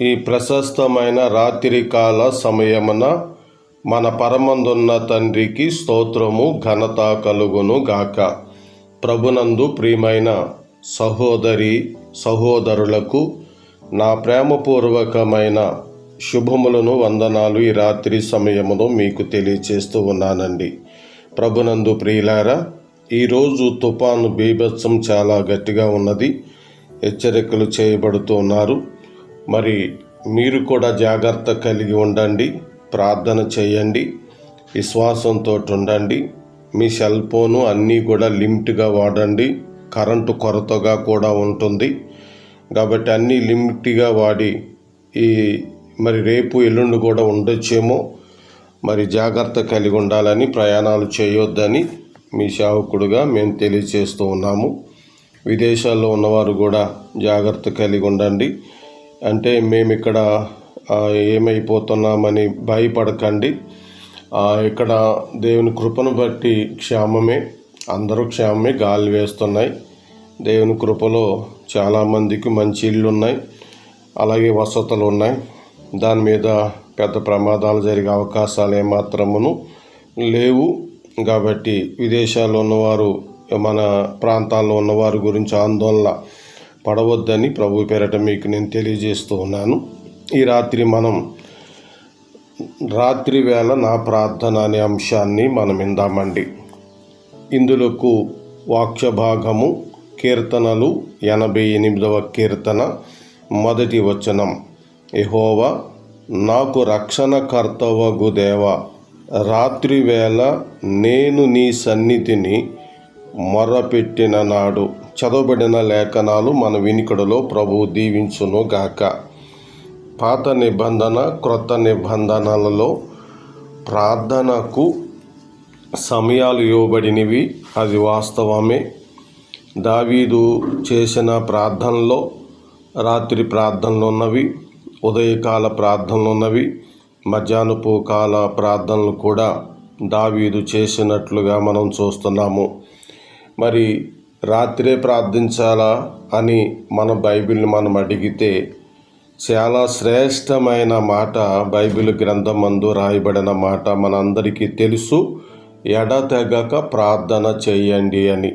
ఈ ప్రశస్తమైన రాత్రికాల సమయమున మన పరమందున్న తండ్రికి స్తోత్రము ఘనత కలుగును గాక. ప్రభునందు ప్రియమైన సహోదరి సహోదరులకు నా ప్రేమపూర్వకమైన శుభములను వందనాలు ఈ రాత్రి సమయములో మీకు తెలియచేస్తూ ఉన్నానండి. ప్రభునందు ప్రియులారా ఈరోజు తుఫాను బీభత్సం చాలా గట్టిగా ఉన్నది. హెచ్చరికలు చేయబడుతూ ఉన్నారు. మరి మీరు కూడా జాగ్రత్త కలిగి ఉండండి ప్రార్థన చేయండి విశ్వాసంతో ఉండండి. మీ సెల్ ఫోను అన్నీ కూడా లిమిట్గా వాడండి కరెంటు కొరతగా కూడా ఉంటుంది. కాబట్టి అన్నీ లిమిట్గా వాడి ఈ మరి రేపు ఎల్లుండి కూడా ఉండొచ్చేమో. మరి జాగ్రత్త కలిగి ఉండాలని ప్రయాణాలు చేయొద్దని మీ సేవకుడుగా మేము తెలియజేస్తూ ఉన్నాము. విదేశాల్లో ఉన్నవారు కూడా జాగ్రత్త కలిగి ఉండండి. అంటే మేము ఇక్కడ ఏమైపోతున్నామని భయపడకండి. ఇక్కడ దేవుని కృపను బట్టి క్షేమమే అందరూ క్షేమమే గాలి వేస్తున్నాయి. దేవుని కృపలో చాలామందికి మంచి ఇళ్ళు ఉన్నాయి అలాగే వసతులు ఉన్నాయి దాని మీద పెద్ద ప్రమాదాలు జరిగే అవకాశాలు ఏమాత్రమును లేవు. కాబట్టి విదేశాల్లో ఉన్నవారు మన ప్రాంతాల్లో ఉన్నవారి గురించి ఆందోళన పడవద్దని ప్రభు పేరట మీకు నేను తెలియజేస్తూ ఉన్నాను. ఈ రాత్రి మనం రాత్రి వేళ నా ప్రార్థన అనే అంశాన్ని మనం ఇందామండి ఇందులోకు వాక్య భాగము కీర్తనలు ఎనభై ఎనిమిదవ కీర్తన మొదటి వచనం. ఎహోవా నాకు రక్షణకర్తవగు దేవ రాత్రి వేళ నేను నీ సన్నిధిని మొర్రపెట్టిన నాడు చదవబడిన లేఖనాలు మన వినికడలో ప్రభువు దీవించును గాక. పాత నిబంధన క్రొత్త నిబంధనలలో ప్రార్థనకు సమయాలు ఇవ్వబడినవి. అది వాస్తవమే. దావీదు చేసిన ప్రార్థనలో రాత్రి ప్రార్థనలు ఉన్నవి ఉదయకాల ప్రార్థనలు ఉన్నవి మధ్యాహ్నపు కాల ప్రార్థనలు కూడా దావీదు చేసినట్లుగా మనం చూస్తున్నాము. మరి రాత్రే ప్రార్థించాలా అని మన బైబిల్ని మనం అడిగితే చాలా శ్రేష్టమైన మాట బైబిల్ గ్రంథం మందు రాయబడిన మాట మనందరికీ తెలుసు. ఎడతెగక ప్రార్థన చేయండి అని.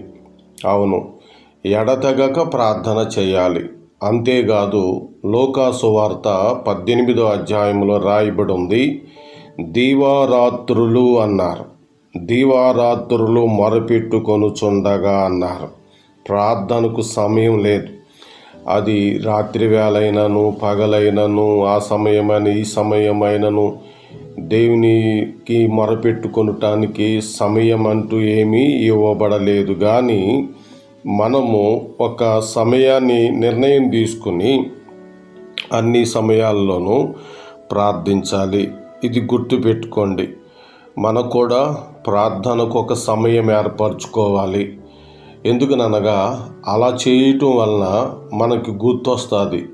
అవును ఎడతెగక ప్రార్థన చేయాలి. అంతేకాదు లోకాసువార్త పద్దెనిమిదో అధ్యాయంలో రాయబడి ఉంది దీవారాత్రులు అన్నారు. దివారాత్రులు మొరపెట్టుకొనుచుండగా అన్నారు. ప్రార్థనకు సమయం లేదు. అది రాత్రి వేళైనను పగలైనను ఆ సమయమైన ఈ సమయమైనను దేవునికి మొరపెట్టుకొనటానికి సమయం అంటూ ఏమీ ఇవ్వబడలేదు. కానీ మనము ఒక సమయాన్ని నిర్ణయం తీసుకుని అన్ని సమయాల్లోనూ ప్రార్థించాలి. ఇది గుర్తుపెట్టుకోండి. మనకు కూడా ప్రార్థనకు ఒక సమయం ఏర్పరచుకోవాలి. ఎందుకనగా అలా చేయటం వలన మనకి గుర్తొస్తుంది.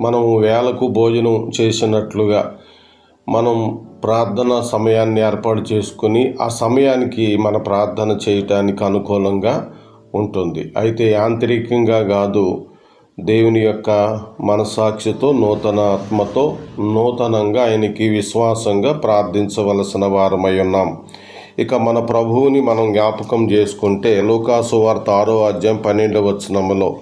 మనం వేలకు భోజనం చేసినట్లుగా మనం ప్రార్థన సమయాన్ని ఏర్పాటు చేసుకుని ఆ సమయానికి మన ప్రార్థన చేయటానికి అనుకూలంగా ఉంటుంది. అయితే యాంత్రికంగా కాదు దేవుని యొక్క మనసాక్షితో నూతన ఆత్మతో నూతనంగా ఆయనకి విశ్వాసంగా ప్రార్థించవలసిన వారమై ఉన్నాం. ఇక మన ప్రభువుని మనం జ్ఞాపకం చేసుకుంటే లోకాసు వార్త ఆరో అధ్యాయం పన్నెండవ వచనములో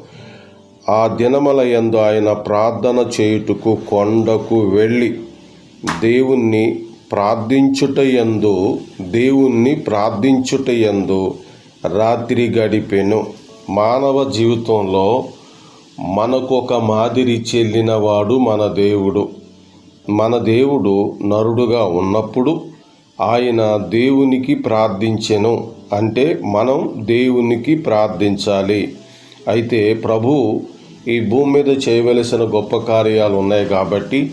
ఆ దినమల యందు ఆయన ప్రార్థన చేయుటకు కొండకు వెళ్ళి దేవుణ్ణి ప్రార్థించుట యందు దేవుణ్ణి ప్రార్థించుట యందు రాత్రి గడిపెను. మానవ జీవితంలో మనకొక మాదిరి చెల్లినవాడు మన దేవుడు. మన దేవుడు నరుడుగా ఉన్నప్పుడు ఆయన దేవునికి ప్రార్థించెను. అంటే మనం దేవునికి ప్రార్థించాలి. అయితే ప్రభు ఈ భూమి మీద చేయవలసిన గొప్ప కార్యాలు ఉన్నాయి కాబట్టి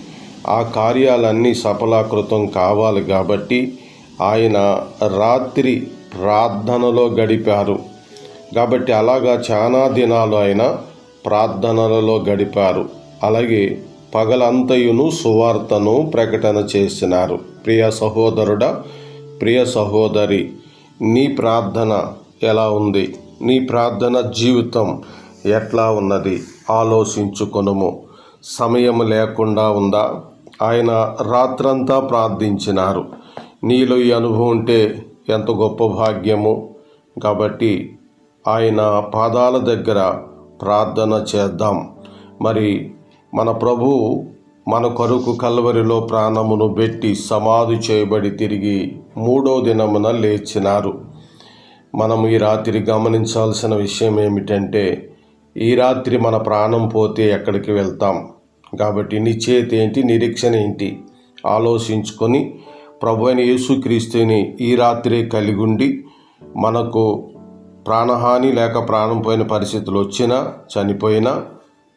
ఆ కార్యాలన్నీ సఫలాకృతం కావాలి కాబట్టి ఆయన రాత్రి ప్రార్థనలో గడిపారు. కాబట్టి అలాగా చాలా దినాలు ఆయన ప్రార్థనలలో గడిపారు. అలాగే పగలంతయును సువార్తను ప్రకటన చేసినారు. ప్రియ సహోదరుడా ప్రియ సహోదరి నీ ప్రార్థన ఎలా ఉంది? నీ ప్రార్థన జీవితం ఎట్లా ఉన్నది? ఆలోచించుకొనుము. సమయం లేకుండా ఉందా? ఆయన రాత్రంతా ప్రార్థించినారు. నీలో ఈ అనుభవం ఉంటే ఎంత గొప్ప భాగ్యము. కాబట్టి ఆయన పాదాల దగ్గర ప్రార్థన చేద్దాం. మరి మన ప్రభు మన కొరకు కల్వరిలో ప్రాణమును పెట్టి సమాధి చేయబడి తిరిగి మూడో దినమున లేచినారు. మనం ఈ రాత్రి గమనించాల్సిన విషయం ఏమిటంటే ఈ రాత్రి మన ప్రాణం పోతే ఎక్కడికి వెళ్తాం? కాబట్టి నిశ్చేత ఏంటి నిరీక్షణ ఏంటి? ఆలోచించుకొని ప్రభు అయిన యేసుక్రీస్తుని ఈ రాత్రే కలిగుండి మనకు ప్రాణహాని లేక ప్రాణం పోయిన పరిస్థితులు వచ్చినా చనిపోయినా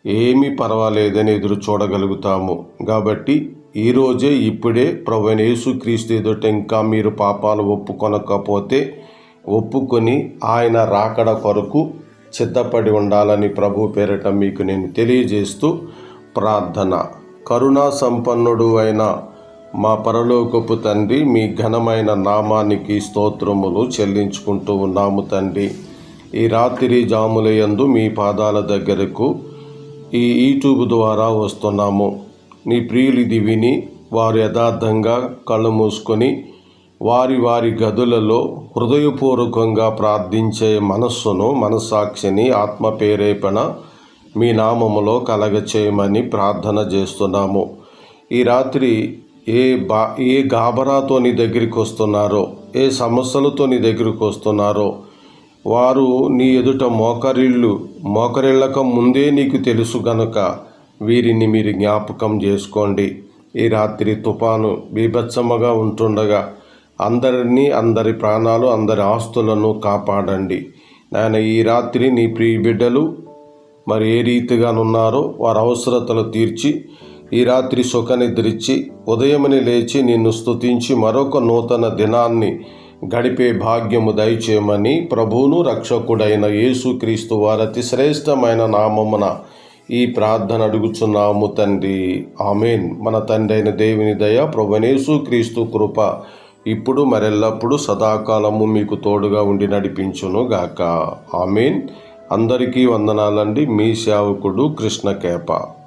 ఏమీ పర్వాలేదని ఎదురు చూడగలుగుతాము. కాబట్టి ఈరోజే ఇప్పుడే ప్రభు యేసుక్రీస్తు ఎదుట ఇంకా మీరు పాపాలు ఒప్పుకొనకపోతే ఒప్పుకొని ఆయన రాకడ కొరకు సిద్ధపడి ఉండాలని ప్రభు పేరట మీకు నేను తెలియజేస్తూ ప్రార్థన. కరుణా సంపన్నుడు అయిన మా పరలోకపు తండ్రి మీ ఘనమైన నామానికి స్తోత్రములు చెల్లించుకుంటూ ఉన్నాము తండ్రి. ఈ రాత్రి జాములయందు మీ పాదాల దగ్గరకు ఈ యూట్యూబ్ ద్వారా వస్తున్నాము. నీ ప్రియులు ఇది విని వారు యథార్థంగా కళ్ళు మూసుకొని వారి వారి గదులలో హృదయపూర్వకంగా ప్రార్థించే మనస్సును మనస్సాక్షిని ఆత్మ ప్రేరేపణ మీ నామములో కలగచేయమని ప్రార్థన చేస్తున్నాము. ఈ రాత్రి ఏ బా ఏ గాబరాతో నీ దగ్గరికి వస్తున్నారో ఏ సమస్యలతో నీ దగ్గరికి వస్తున్నారో వారు నీ ఎదుట మోకరిళ్ళు మోకరిళ్ళక ముందే నీకు తెలుసు గనుక వీరిని మీరు జ్ఞాపకం చేసుకోండి. ఈ రాత్రి తుఫాను బీభత్సముగా ఉంటుండగా అందరినీ అందరి ప్రాణాలు అందరి ఆస్తులను కాపాడండి. నాయన ఈ రాత్రి నీ ప్రియ బిడ్డలు మరి ఏ రీతిగానున్నారో వారి అవసరతలు తీర్చి ఈ రాత్రి సుఖనిద్రిచ్చి ఉదయమని లేచి నిన్ను స్తుతించి మరొక నూతన దినాన్ని గడిపే భాగ్యము దయచేయమని ప్రభువును రక్షకుడైన యేసుక్రీస్తు వారతి శ్రేష్టమైన నామమున ఈ ప్రార్థన అడుగుచున్నాము తండ్రి. ఆమెన్. మన తండ్రి అయిన దేవుని దయ ప్రభునేసు క్రీస్తు కృప ఇప్పుడు మరెల్లప్పుడు సదాకాలము మీకు తోడుగా ఉండి నడిపించును గాక. ఆమెన్. అందరికీ వందనాలండి. మీ సేవకుడు కృష్ణకేప.